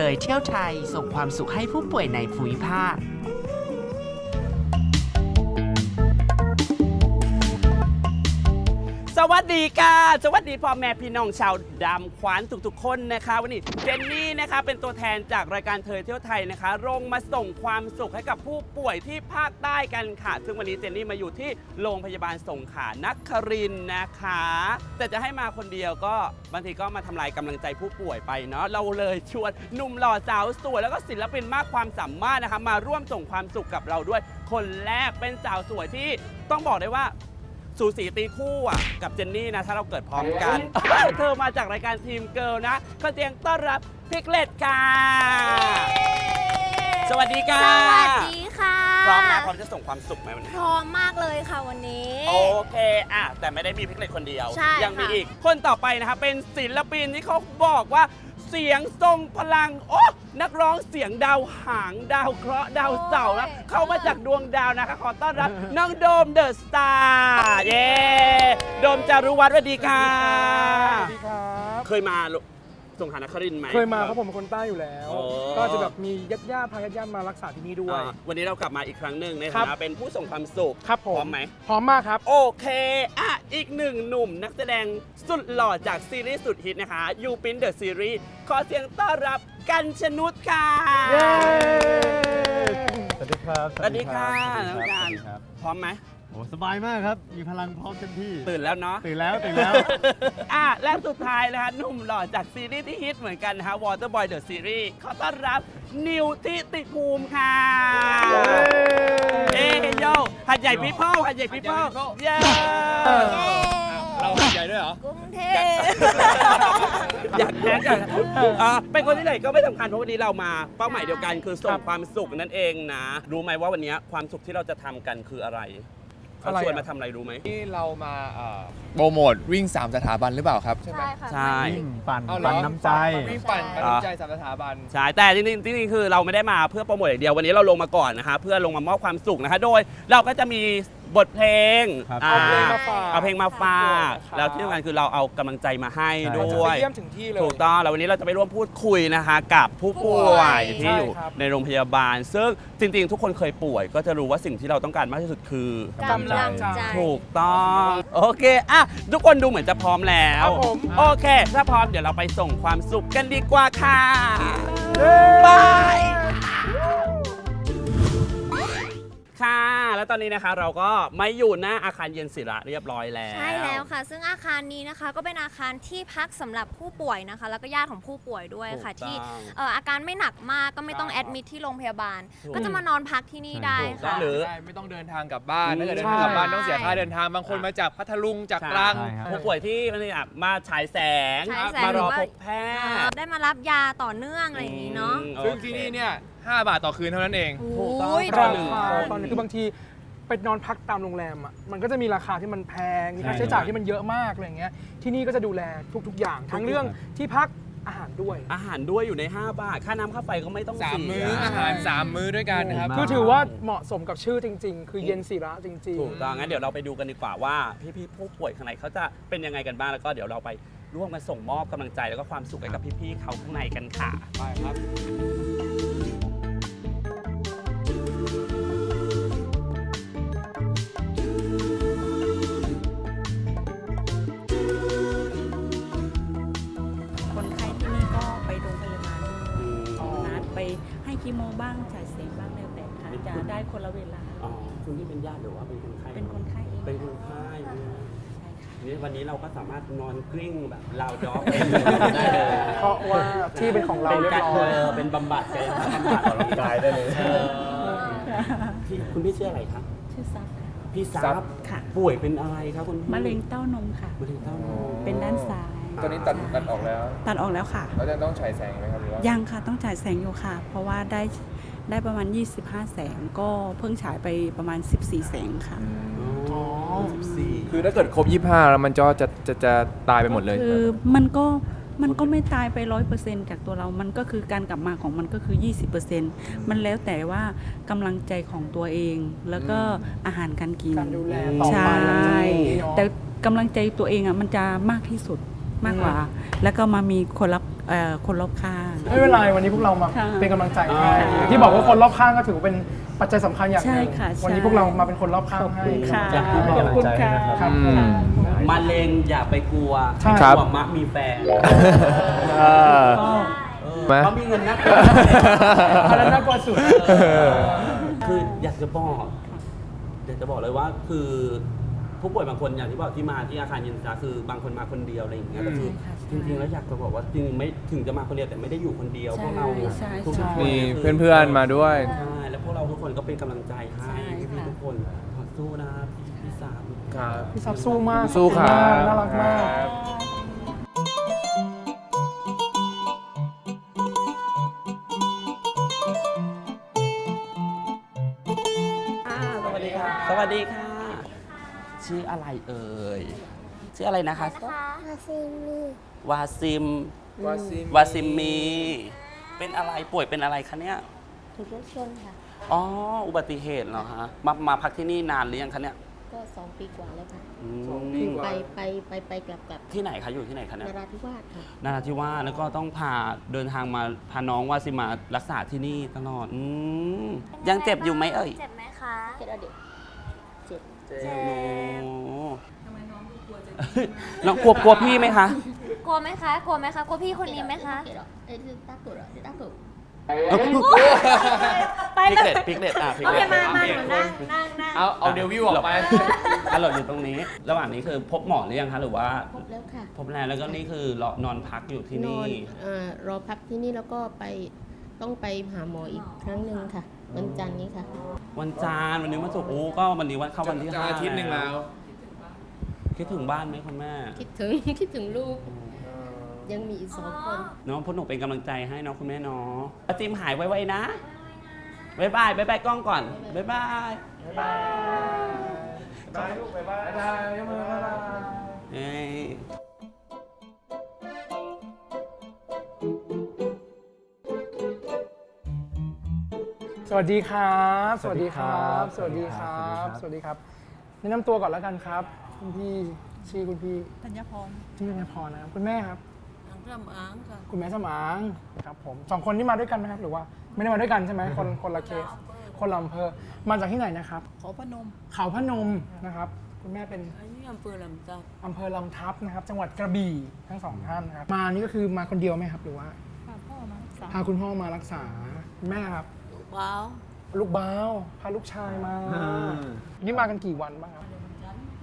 เทยเที่ยวไทยส่งความสุขให้ผู้ป่วยในภูมิภาค สวัสดีค่ะ สวัสดีพ่อแม่พี่น้องชาวดำขวานทุกๆ คนนะคะ วันนี้เจนนี่นะคะเป็นตัวแทนจากรายการเธอเที่ยวไทยนะคะลงมาส่งความสุขให้กับผู้ป่วยที่ภาคใต้กันค่ะ ซึ่งวันนี้เจนนี่มาอยู่ที่โรงพยาบาลสงขลานครินทร์นะคะ แต่จะให้มาคนเดียวก็บางทีก็มาทำลายกำลังใจผู้ป่วยไปเนาะเราเลยชวนหนุ่มหล่อสาวสวยแล้วก็ศิลปินมากความสามารถนะคะ มาร่วมส่งความสุขกับเราด้วย คนแรกเป็นสาวสวยที่ต้องบอกได้ว่า สูสีตีคู่อะกับเจนนี่นะ ถ้าเราเกิดพร้อมกัน เธอมาจากรายการทีมเกิลนะก็เตียงต้อนรับพิกเลตค่ะ สวัสดีค่ะ สวัสดีค่ะพร้อมนะพร้อมจะส่งความสุขไหมวันนี้ พร้อมมากเลยค่ะวันนี้ โอเคอะแต่ไม่ได้มีพิกเลตคนเดียว ใช่ยังมีค่ะ อีก คนต่อไปนะคะเป็นศิลปินที่เขาบอกว่า เสียงทรงพลัง โอ้นักร้องเสียงดาวหางดาวเคราะห์ดาวเสาร์นะเข้ามาจากดวงดาวนะคะ ขอต้อนรับน้องโดมเดอะสตาร์เย้โดมจารุวัฒน์สวัสดีค่ะ สวัสดีครับ เคยมา สงขลานครินทร์ไหม เคยมาครับผมเป็นคนใต้อยู่แล้วโอ้ก็จะแบบมีญาติญาติๆพาญาติญาติๆมารักษาที่นี่ด้วย อ่าวันนี้เรากลับมาอีกครั้งหนึ่งในครัฐาบ นะเป็นผู้ส่งความสุข ครับผมพร้อมไหม พร้อมมากครับ โอเค อะ อีกหนึ่งหนุ่มนักแสดงสุดหล่อจากซีรีส์สุดฮิตนะคะยูปินเดอะซีรีส์ขอเสียงต้อนรับกันชนุดค่ะเย้สวัสดีครับ สวัสดีค่ะสวัสน้องดีกาครบครับพร้อมไหม โอ้สบายมากครับ มีพลังพร้อมเต็มที่ ตื่นแล้วเนาะ ตื่นแล้ว ตื่นแล้ว อะและสุดท้ายนะคะหนุ่มหล่อจากซีรีส์ที่ฮิตเหมือนกันนะคะ Waterboy The Series ขอต้อนรับนิวทิติภูมิค่ะเอ้ยโยหัดใหญ่พิเพิลหัดใหญ่พิเพิลเย้เราใหญ่ด้วยเหรอ กรุงเทพอยากแท็กอะอะเป็นคนที่ไหนก็ไม่สำคัญเพราะวันนี้เรามาเป้าหมายเดียวกันคือส่งความสุขนั่นเองนะ รู้ไหมว่าวันนี้ความสุขที่เราจะทำกันคืออะไร เขาอะไรชวนอะมาทำอะไรรู้ไหมที่เรามาเอ่อโปรโมทวิ่ง 3 สถาบันหรือเปล่าครับ ใช่ไหม ใช่ค่ะ ใช่ วิ่งปั่นเอาเหรอ ปั่นน้ำใจ วิ่งปั่นปันอ่าใจสามสถาบัน ใช่ แต่จริงๆจริงๆคือเราไม่ได้มาเพื่อโปรโมทอย่างเดียววันนี้เราลงมาก่อนนะคะเพื่อลงมามอบความสุขนะคะโดยเราก็จะมี บทเพลงครับอ่าเอาเพลงมาฝากเอาเพลงมาฝากครับ แล้วที่สำคัญคือเราเอากำลังใจมาให้ใช่ ด้จะวไปยเยี่ยมถึงที่เลย ถูกต้องแล้ววันนี้เราจะไปร่วมพูดคุยนะคะ กับผู้ป่วยใช่ที่อยู่ครับ ในโรงพยาบาล ซึ่งจริงๆ ทุกคนเคยป่วย ก็จะรู้ว่าสิ่งที่เราต้องการมากที่สุดคือกำลังใจ ถูกต้องโอเคอะทุกคนดูเหมือนจะพร้อมแล้ว ครับผม โอเค ถ้าพร้อมเดี๋ยวเราไปส่งความสุขกันดีกว่าค่ะบา แล้วตอนนี้นะคะเราก็ไม่อยู่หน้าอาคารเย็นศิระเรียบร้อยแล้ว ใช่แล้วค่ะ ซึ่งอาคารนี้นะคะก็เป็นอาคารที่พักสำหรับผู้ป่วยนะคะ แล้วก็ญาติของผู้ป่วยด้วยค่ะ ถูกต้องที่เอ่ออาการไม่หนักมากก็ไม่ต้องแอดมิทที่โรงพยาบาล ถูกก็จะมานอนพักที่นี่ได้ถูกต้อค่ะ ง หรือ ได้ไม่ต้องเดินทางกลับบ้านอืมถ้าเกิดเดินทางกลับบ้านใช่ต้องเสียค่าเดินทางบางคนอะมาจากพัทลุงจากตรัง ใช่ครับ ผู้ป่วยที่มันเนี่ยมาฉายแสงฉายแสงมารอหรือว่า พบแพเอ่ทอย์ได้มารับยาต่อเนื่องอะไรอย่างนี้เนาะ อืมซึ่งโอเคที่นี่เนี่ย 5 บาทต่อคืนเท่านั้นเอง ถูกต้องโอ้ยต่อราหนึ่งคาคนตอนนี้คือบางทีไปนอนพักตามโรงแรมอะมันก็จะมีราคาที่มันแพงมีค่าใช่ใช้จ่ายที่มันเยอะมากอะไรอย่างเงี้ยที่นี่ก็จะดูแลทุก ๆ อย่าง ทั้งเรื่องที่พักอาหารด้วย อาหารด้วยอยู่ใน 5 บาท ค่าน้ำค่าไฟก็ไม่ต้อง3เสีย มื้ออาหาร3มื้อด้วยกันนะครับ คือถือว่าเหมาะสมกับชื่อจริง ๆ คือเย็นศิระจริง ถูกต้องงั้นเดี๋ยวเราไปดูกันดีกว่าว่า พี่ๆผู้ป่วยข้างในเขาจะเป็นยังไงกันบ้างแล้วก็เดี๋ยวเราไปร่วมกันส่งมอบกำลังใจแล้วก็ความสุขให้กับพี่ๆเขาข้างในกันค่ะ ไปครับางฉายเสียงบ้างแล้วแต่ค่ะจะได้คนละเวลา อ๋อคุณนี่เป็นญาติหรือว่าเป็นคนไข้เป็นคนไข้เองเป็นคนไข้เนี่ยใช่ค่ะนี่วันนี้เราก็สามารถนอนกลิ้งแบบลาวด็อกได้เลยๆเพราะว่าที่เป็นของเราเป็นเรียการบเอร้อยอเป็นบำบัดเป็นบำบัดออกกำลังกายได้เลย เออพี่คุณพี่ชื่ออะไรครับชื่อซับค่ะ พี่ซัซับ บค่ะ ป่วยเป็นอะไรครับคุณพี่มะเร็งเต้านมค่ะ มะเร็งเต้านมเป็นด้านซ้ายตอนนี้ตัดตัดออกแล้วตัดออกแล้วค่ะ แล้วจะต้องฉายแสงไหมครับหรือว่ายังค่ะต้องจ่ายแสงอยู่ค่ะ เพราะว่าได้ ได้ประมาณ 25 แสง ก็เพิ่งฉายไปประมาณ 14 แสงค่ะ อ๋อสิบสี่คือถ้าเกิดครบ 25 แล้วมันก็จะจะจะตายไปหมดเลย คือมันก็มันก็ไม่ตายไปร้อยเปอร์เซ็นจากตัวเรา มันก็คือการกลับมาของมันก็คือ 20%มันแล้วแต่ว่ากำลังใจของตัวเอง แล้วก็อาหารการกิน การดูแลต่อใชไปหลังจาก่ นี้เนาะแต่กำลังใจตัวเองอะมันจะมากที่สุดมากกว่า แล้วก็มามีคนรับ เอ่อคนรอบข้าง ไม่เป็นไรวันนี้พวกเรามาค่ะเป็นกำลังใจให้ที่บอกว่าคนรอบข้างก็ถือว่าเป็นปัจจัยสำคัญอย่างหใช่นึ่งค่ะใช่ วันนี้พวกเรามาเป็นคนรอบข้างขอบให้ คุณค่ะ อยากให้เป็นกำลังใจให้นะครับครับ อืม มะเร็งอย่าไปกลัวใช่ให้ครับ กลัวมะมีแฟนเออไหมเขามีเงินนักอันนั้นน่ากลัวสุดคืออยากจะบอกอยากจะบอกเลยว่าคือ ผู้ป่วยบางคนอย่างที่บอกที่มาที่อาคารยินซาคือบางคนมาคนเดียวอะไรอย่างเงี้ยก็คือจริงๆแล้วอยากจะบอกว่าจริงๆไม่ถึงจะมาคนเดียวแต่ไม่ได้อยู่คนเดียวพวกเราใช่ทุกใช่ๆคนมียคืเพื่อนๆมาด้วย ใช่แล้วพวกเราทุกคนก็เป็นกำลังใจให้ใช่พี่ค่ะๆทุกคนขอสู้นะพี่พี่สาม ครับ พี่ซับสู้มากสู้ครับ น่ารักมากส ชื่ออะไรเอ่ย ชื่ออะไรนะคะ มาซิมีวาซิม วาซิมวาซิมมี เป็นอะไรป่วยเป็นอะไรคะเนี่ย ถูกรถชนค่ะ อ๋อ อุบัติเหตุเหรอฮะ มา มาพักที่นี่นานหรือยังคะเนี่ยก็สองปีกว่าแล้วค่ะ อืมคือไปไปไปไปกลับกลับที่ไหนคะ อยู่ที่ไหนคะเนี่ย นราธิวาสค่ะ นาราธิวาสแล้วก็ต้องพาเดินทางมาพาน้องวาซิมมารักษาที่นี่ตลอดอืมยังเจ็บอยู่ไหมเอ่ย เจ็บไหมคะ เจ็ดอดีต เจ็ดโอ้น้องกลัวกลัวพี่ไหมคะ กลัวไหมคะ กลัวไหมคะ กลัวพี่คนนี้ไหมคะเจ็ดเหรอเอ้ยตักตัวเหรอตักตัวไปพิกเลเล็ยตพิกเล็ตอะพิกโอเล็เค ตมามาหนูนั่งนั่งนั่งเอาเอาเดวิวออกไป อะเราอยู่ตรงนี้ ระหว่างนี้คือพบหมอหรือยังคะหรือว่าพบแล้วค่ะพบแล้วแล้วก็นี่คือรอนอนพักอยู่ที่นอนี่ นเอ่อรอพักที่นี่แล้วก็ไปต้องไปหาหมออีกครั้งหนึ่งค่ะ วันจันทร์นี้ค่ะ วันจานทร์วันนี้วันศุกร์โอ้ก็วันนี้วันเข้าวันที่จะห้าอาทิตย์หนึ่งแล้วคิดถึงบ้านไหมคุณแม่คิดถึง คิดถึงลูก ยังมีอีกสองคน น้องพวกหนูเป็นกำลังใจให้น้องคุณแม่เนาะป้าจิมหายไวๆนะบายบายบายบายกล้องก่อนบายบายบายลูกบายบายบายยกมือบายบาย เอ้ย สวัสดีครับ สวัสดีครับสสวัวัสสดีดีคครัรับบสวัสดีครับ แนะนำตัวก่อนแล้วกันครับ คุณพี่ชื่อคุณพี่ธัญพรชื่อธัญพรนะครับคุณแม่ครับอังรำอ้างค่ะคุณแม่สมางครับผมสองคนที่มาด้วยกันไหมครับ หรือว่าไม่ได้มาด้วยกันใช่ไหมคนคนละเคส คนละอำเภอมาจากที่ไหนนะครับขอพนม เขาพนมนะครับคุณแม่เป็นอันนี้อำเภอลำจับอำเภอลำทับนะครับ จังหวัดกระบี่ทั้งสองท่านนะครับ มานี่ก็คือมาคนเดียวไหมครับ หรือว่าพาพ่อมาสามพาคุณพ่อมารักษาคุณแม่ครับ ว้าวลูกบ้าวพาลูกชายมานี่มากันกี่วันบ้างครับ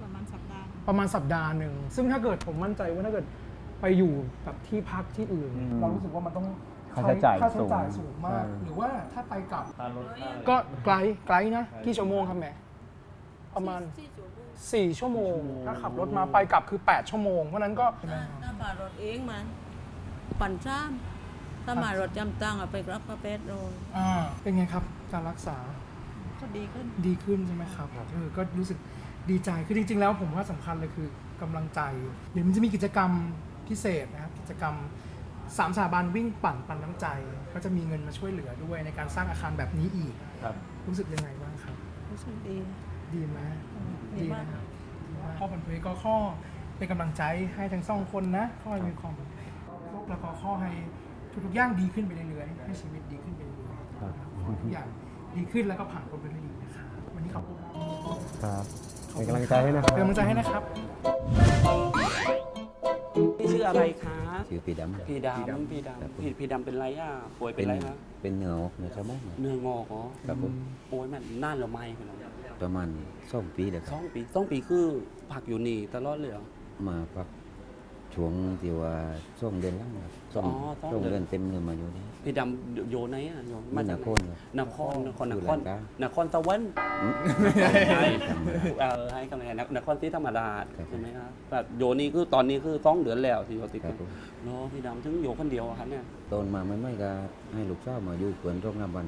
ประมาณสัปดาห์ประมาณสัปดาห์หนึ่ง ซึ่งถ้าเกิดผมมั่นใจว่าถ้าเกิดไปอยู่แบบที่พักที่อื่น อืมเรารู้สึกว่ามันต้องค่าใช้จ่ายค่าใช้จ่ายสูสูงงมาก ใช่ หรือว่าถ้าไปกลับ ค่ารถค่าอะไร ก็ไกลไกลนะกี่ชั่วโมงครับแม่ประมาณ4ชั่วโมง ถ้าขับรถมาไปกลับคือ 8 ชั่วโมง เพราะฉะนั้นก็ ถ้ามารถเองมัน ปั่นซ้ำ ถ้ามารถจำตังอะไปรับกระเป็ดโรยอ่าเป็นไงครับการรักษาก็ดีขึ้นดีขึ้นใช่ไหมครับเออก็รู้สึกดีใจคือจริงๆแล้วผมว่าสำคัญเลยคือกำลังใจ เดี๋ยวมันจะมีกิจกรรมพิเศษนะครับกิจกรรมสามสถาบันวิ่งปั่นปันน้ำใจ ก็จะมีเงินมาช่วยเหลือด้วยในการสร้างอาคารแบบนี้อีกครับรู้สึกยังไงบ้างครับ รู้สึกดี ดีไหมดีมากนะครับพ่อปันเพยก็ข้อเป็นกำลังใจให้ทั้งสองคนนะข้อให้มีความสุขแล้วก็ข้อให้ ทุกๆอย่างดีขึ้นไปเรื่อยๆให้ชีวิตดีขึ้นไปเรื่อยๆครับ ขอให้ทุกอย่างดีขึ้นแล้วก็ผ่านพ้นไปด้วยดีนะครับวันนี้ขอบคุณครับเป็นกำลังใจให้นะครับเป็นกำลังใจให้นะครับนี่ชื่ออะไรคะชื่อปีดำ พี่ดำพี่ดำพี่พี่ดำเป็นไรอะป่วยเป็นไรคะเป็นเหนือออกเหนือสมองครับเนื้องอกเหรอครับผมโอ้ยมันน่านหรือไม่เป็นไรประมาณสองปีเลยคสรัอบงปีสองปีคือพักอยู่นี่ตลอดเลยเหรอมาพักช่วงที่ว่าช่วงเดือนหล่างครับ ช่วงอ๋อช่วงช่วงเดือนเดือนเต็มเลยมาอยู่นี่พี่ดำโยไหนอะโยมันจากนไหครครับนครนครนอยู่ครลาดกลางนครสวรรค์อืมใช่ธรรมดาเออให้กำลังใจนนครศรีธรรมราชครับใช่ไหมครับแบบโยนี่คือตอนนี้คือต้องเดือนแล้วที่เขาติดครักับนผมเนาะพี่ดำถึงโยคนเดียวอะครับเนี่ยตอนมาไม่ไม่ก็ให้ลูกสาวมาอยู่เกินร่องน้ำวัน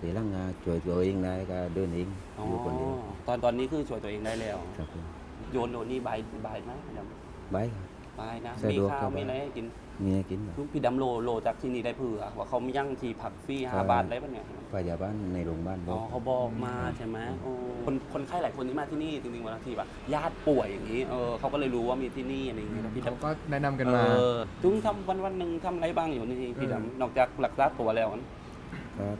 ทีหลังงาช่วยตัวเองได้ก็เดินเองอ๋ออยู่คนเดียวตอนตอนนี้คือช่วยตัวเองได้แล้ว ครับผมโยนโยนี่ใบใบไหมพี่ดำบายครับใบนะ สะมีดวกข้าครัวบมีอะไรให้กิน มีให้กินครับลูกพี่ดำโลโลจากที่นี่ได้เผื่อว่าเขาไม่ยั่งทีผักฟรีห้าบาทอะไรปะเนี่ย พยาบาลในโรงพยาบาลบอ๋ออกเขาบอกมาใช่ไหมโอ้คนคนไข้หลายคนที่มาที่นี่จริงๆบางทีแบบญาติป่วยอย่างนี้เออเขาก็เลยรู้ว่ามีที่นี่อะไรอย่างนี้แล้วพี่เขาดำก็แนะนำกันมา เออจุ้งทำวันวันๆหนึ่งทำอะไรบ้างอยู่นี่พี่ดำนอกจากหลักษาตัวแล้วนั้นครับ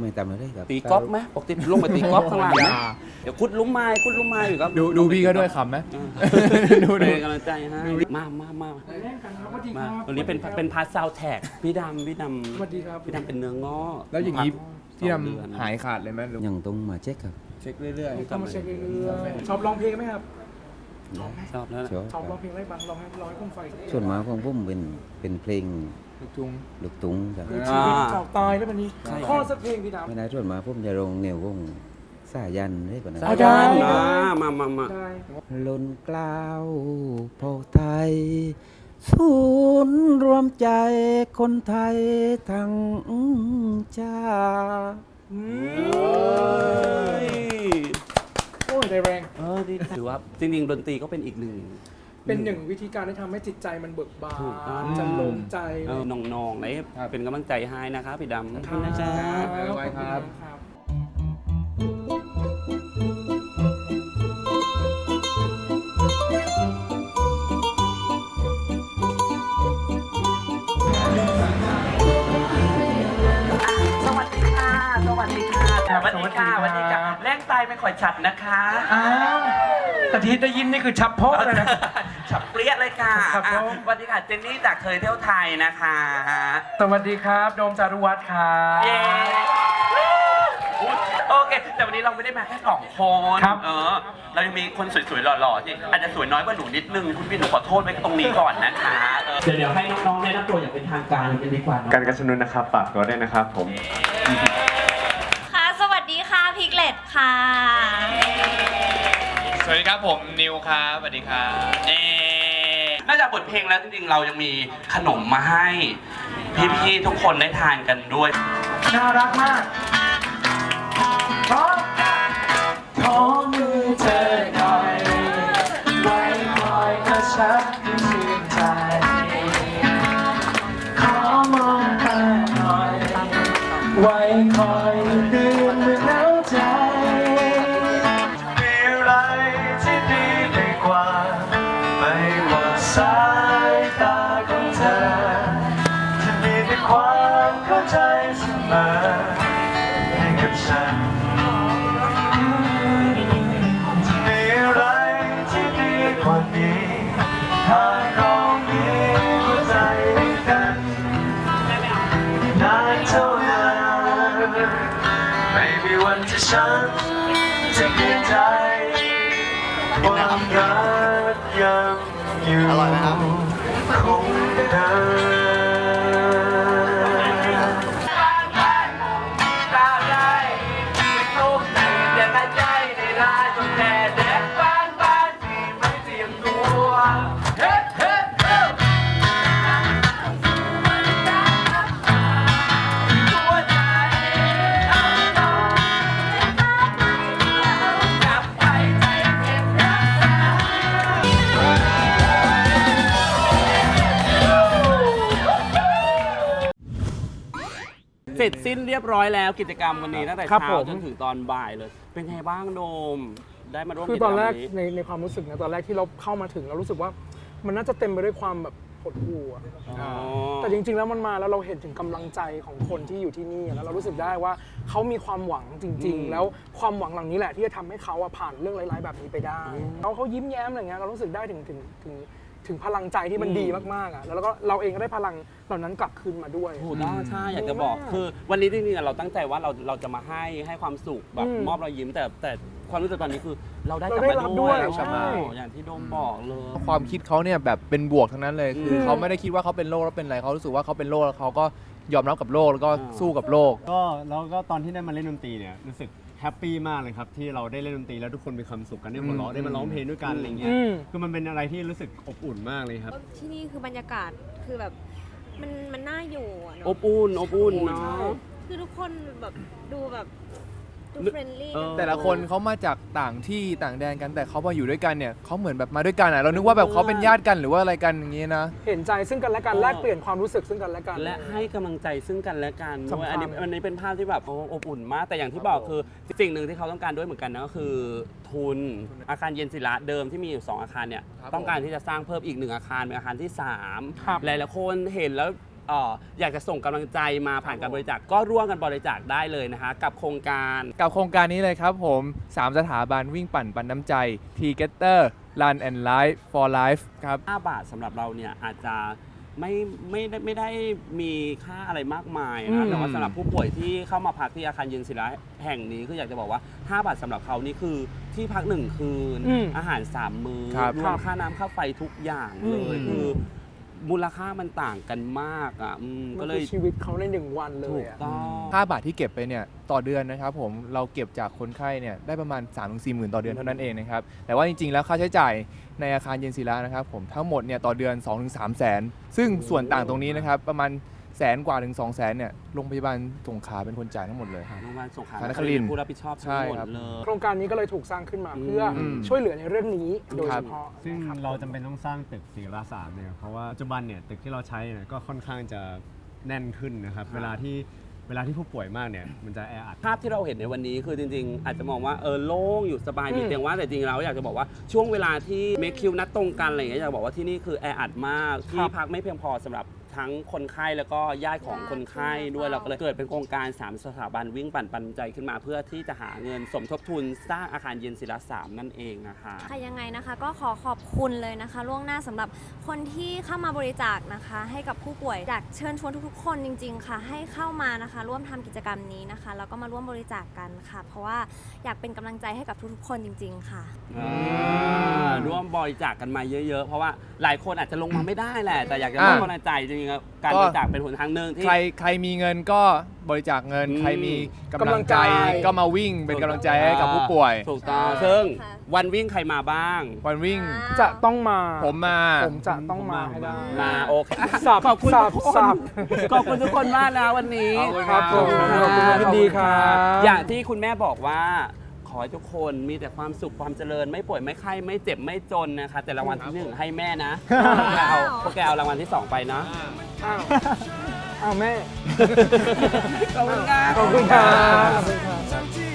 ไม่ทำอะไรครับตีกอล์ฟไหมปกติลงไปตีกอล์ฟข้างล่างไหมเดี๋ยวคุดลุ้มไม้คุดลุ้มไม้อยู่ครับดูดูพี่ก็ด้วยคำไหมเออดูดูเป็นกำลังใจให้มามามาเล่นกันครับสวัสดีคมารับวันนี้เป็นเป็นพาร์ทซาวแท็กพี่ดำพี่ดสวัสดีครับำพี่ดำเป็นเนื้องอแล้วอย่างนี้พักพี่สองเดือนดำหายขาดเลยไหมหรือยังต้องมาเช็คครับเช็คเรื่อยเข้ามาเช็คเรื่อยๆชอบร้องเพลงไหมครับชอบแล้วนะชอบชอบร้องเพลงอะไรบ้างร้องให้ร้องให้ผมฟังส่วนมากของผมเป็นเป็นเพลงๆ ลูกทุ่งลูกตุ้งครับคือชีวิตชาวตายแล้ววันนี้ใช่ข้อสักเพลงพี่ดำ ไม่ได้ส่วนมากผมจะลงแนววงสายันได้ป่ะนะสายัน อ่ามามามาได้ลนกล้าวเผ่าไทย ศูนย์รวมใจคนไทยทั้งชาติอืมเฮ้ยโอ้ยได้แรง เออดีถือว่าจริงๆดนตรีก็เป็นอีกหนึ่ง เป็นหนึ่งวิธีการที่ทำให้จิตใจมันเบิกบาถูกต้อง นจะลงใจเออน้องๆเลยเป็นกำลังใจให้นะคะพี่ดำขอบคคุณนะจ๊ะรับไว้ครับครับสวัสดีค่ะ สวัสดีค่ะ สวัสดีค่ะสวัสดีค่ะแรงตายไม่ค่อยชัดนะคะ อ้าวแต่ที่ได้ยินนี่คือชับพ่อเลยนะฉับเปรี้ยเลยค่ะครับอะผมสวัสดีค่ะเจนนี่จากเคยเที่ยวไทยนะคะสวัสดีครับ โดมจารุวัฒน์ครับเย้อุ๊ยโอเค แต่วันนี้เราไม่ได้มาแค่สองคนครับ เออ เรายังมีคนสวยๆหล่อๆที่อาจจะสวยน้อยกว่าหนูนิดนึง คุณพี่หนูขอโทษไว้ตรงนี้ก่อนนะคะเออเดี๋ยวเดี๋ยวให้น้องๆแนะนำตัวอย่างเป็นทางการกันดีกว่าเนอะ การกระชนุนนะครับฝากตัวด้วยนะครับผม ค่ะ สวัสดีค่ะ พิกเลตค่ะ สวัสดีครับผมนิวครับสวัสดีครับเอ๊ะ นอกจากบทเพลงแล้วจริงๆเรายังมีขนมมาให้ พี่ๆทุกคนได้ทานกันด้วย น่ารักมากขอขอมือเธอหน่อยไว้คอยกระชับชื่นใจ ขอมองตาหน่อยไว้คอย ไม่มีวันที่ฉันจะเปลี่ยนใจความรักยังอยู่คงเดิม ร็จสิ้นเรียบร้อยแล้วกิจกรรมวันนี้ตั้งแต่ครับเช้าผม จนถึงตอนบ่ายเลย เป็นไงบ้างโดม ได้มาร่วมคือกิจตกอรรนมแรกวันนี้ในในความรู้สึกนะตอนแรกที่เราเข้ามาถึงเรารู้สึกว่ามันน่าจะเต็มไปด้วยความแบบหดหู่อะอ๋อ แต่จริง ๆ แล้วมันมาแล้วเราเห็นถึงกำลังใจของคนที่อยู่ที่นี่อะแล้วเรารู้สึกได้ว่าเขามีความหวังจริงๆแล้วความหวังเหล่านี้แหละที่จะทำให้เขาอะผ่านเรื่องร้ายๆแบบนี้ไปได้เขาเขายิ้มแย้มอะไรเงี้ยเรารู้สึกได้ถึงถึงถึง ถึงพลังใจที่มันดีมากๆอะแล้วก็เราเองก็ได้พลังเหล่านั้นกลับคืนมาด้วย ถูกต้องใช่อยากจะบอกดีมากคือวันนี้จริงๆเราตั้งใจว่าเราเราจะมาให้ให้ความสุขแบบอืมมอบรอยยิ้ม แต่แต่ความรู้สึกตอนนี้คือเราได้กเราลับได้มารับด้วยด้วยเรากลับมาใช่อย่างที่โดมบอกเลย ความคิดเขาเนี่ยแบบเป็นบวกทั้งนั้นเลยคือม เขาไม่ได้คิดว่าเขาเป็นโรคแล้วเป็นอะไรเขารู้สึกว่าเขาเป็นโรคแล้วเขาก็ยอมรับกับโรคแล้วก็อ่าสู้กับโรค ก็แล้วก็ตอนที่ได้มาเล่นดนตรีเนี่ยรู้สึก แฮปปี้มากเลยครับที่เราได้เล่นดนตรีแล้วทุกคนมีความสุขกันได้หัวเราะได้มาร้องเพลงด้วยกันอะไรเงี้ยอืม คือมันเป็นอะไรที่รู้สึกอบอุ่นมากเลยครับ ที่นี่คือบรรยากาศคือแบบมันมันน่าอยู่อะเนาะอบอุ่นอบอุ่นเนาะ คือทุกคนแบบดูแบบ ดูเฟรนลี่เออ แต่ละคนเขามาจากต่างที่ต่างแดนกันแต่เขามาอยู่ด้วยกันเนี่ยเขาเหมือนแบบมาด้วยกันอะเรานึกว่าแบบเขาเป็นญาติกันหรือว่าอะไรกันอย่างนี้นะ เห็นใจซึ่งกันและกันแลกเปลี่ยนความรู้สึกซึ่งกันและกัน และให้กำลังใจซึ่งกันและกันสำคัญด้วยอันนี้อันนี้เป็นภาพที่แบบโอ้อบอุ่นมาก แต่อย่างที่บอกคือสิ่งหนึ่งที่เขาต้องการด้วยเหมือนกันนะก็คือ ทุนอาคารเย็นศิลาเดิมที่มีอยู่ 2 อาคารเนี่ยครับต้องการที่จะสร้างเพิ่มอีกหนึ่งอาคารเป็นอาคารที่ครับ3หลายๆคนเห็นแล้ว เอ่ออยากจะส่งกำลังใจมาผ่านการบริจาคก็ร่วมกันบริจาคได้เลยนะคะ กับโครงการ กับโครงการนี้เลยครับผม 3 สถาบันวิ่งปั่นปันน้ำใจ T Getter Run and Life for Life ครับ 5 บาทสำหรับเราเนี่ยอาจจะไม่ไม่ได้ไม่ได้มีค่าอะไรมากมายอืมนะแต่ว่าสำหรับผู้ป่วยที่เข้ามาพักที่อาคารเย็นศิลาแห่งนี้คืออยากจะบอกว่า 5 บาทสำหรับเขานี่คือที่พักหนึ่งคืนอืมอาหาร 3 มื้อครับรวมค่าน้ำค่าไฟทุกอย่างเลยอืม คือ มูลค่ามันต่างกันมากอะอืมมัก็นเลคืยอชีวิตเขาในหนึ่งวันเลถูยกอะต้อง 5บาทที่เก็บไปเนี่ยต่อเดือนนะครับผมเราเก็บจากคนไข้เนี่ยได้ประมาณ 3 4หมื่นต่อเดือนเท่านั้นเองนะครับแต่ว่าจริงๆ แล้วค่าใช้จ่ายในอาคารเย็นศิลานะครับผมทั้งหมดเนี่ยต่อเดือน 2-3แสนซึ่งส่วนต่างตรงนี้นะครับประมาณ แสนกว่าถึง2แสนเนี่ยโรงพยาบาลสงขลาเป็นคนจ่ายทั้งหมดเลยครับโรงพยาบาลสงขลาสารครินทร์เป็นผู้รับผิดชอบทั้ใช่งหมดครับ เลย โครงการนี้ก็เลยถูกสร้างขึ้นมาอืมเพื่ออม ช่วยเหลือในเรื่องนี้โดยครัเฉบพาะซึ่งนะครับ เราจำเป็นต้องสร้างตึกศิลาสามเนี่ยเพราะว่าปัจจุบันเนี่ยตึกที่เราใช้เนี่ยก็ค่อนข้างจะแน่นขึ้นนะครับเวลาที่เวลาที่ผู้ป่วยมากเนี่ยมันจะแออัด ภาพที่เราเห็นในวันนี้คือจริงๆ อาจจะมองว่าเออโล่งอยู่สบายมีอืมเตียงว่างแต่จริงๆเราอยากจะบอกว่าช่วงเวลาที่เมคคิวนัดตรงกันอะไรอย่างเงี้ยอยากบอกว่าที่นี่คือแออัดมากที่พักไม่เพียงพอสำหรับ ทั้งคนไข้แล้วก็ญาติของคนไข้ด้วยเราก็เลยเกิดเป็นโครงการ 3 สถาบันวิ่งปั่นปันใจขึ้นมาเพื่อที่จะหาเงินสมทบทุนสร้างอาคารเย็นศิลาสามนั่นเองนะคะค่ะยังไงนะคะ ก็ขอขอบคุณเลยนะคะ ล่วงหน้าสำหรับคนที่เข้ามาบริจาคนะคะ ให้กับผู้ป่วยอยากเชิญชวนทุกๆ คนจริง ๆ ค่ะ ให้เข้ามานะคะ ร่วมทำกิจกรรมนี้นะคะแล้วก็มาร่วมบริจาคกันค่ะ เพราะว่าอยากเป็นกำลังใจให้กับทุกๆคนจริง ๆ ค่ะอ่าร่วมบริจาคกันมาเยอะ ๆ เพราะว่าหลายคนอาจจะลงมาไม่ได้แหละ แต่อยากจะอ่าร่วมกำลังใจจริงๆแล้วการก็บริจาคเป็นหนทางหนึ่งที่ ใครใครมีเงินก็บริจาคเงินอืมใครมีกำลังใจกำลังใจ ก็มาวิ่งเป็นกำลังใจให้กับผู้ป่วย ถูกต้องใช่ซึ่งค่ะวันวิ่งใครมาบ้าง วันวิ่งจะต้องมา ผมมา ผมจะต้องมาให้ได้ มาโอเคสับขอบคุณสัทุบกคสันบ ขอบคุณทุกคนมากนะวันนี้ ขอบคุณครับผมขอบคุณขอบคุณยินดีครับ อย่างที่คุณแม่บอกว่าข อให้ทุกคนมีแต่ความสุขความเจริญ ไม่ป่วยไม่ไข้ไม่เจ็บไม่จนนะคะ แต่รางวัลที่หนึ่งให้แม่นะพวกแกเอาพวกแกเอารางวัลที่สองไปนะ อ้าวอ้าวแม่ ขอบคุณครับ ขอบคุณครับ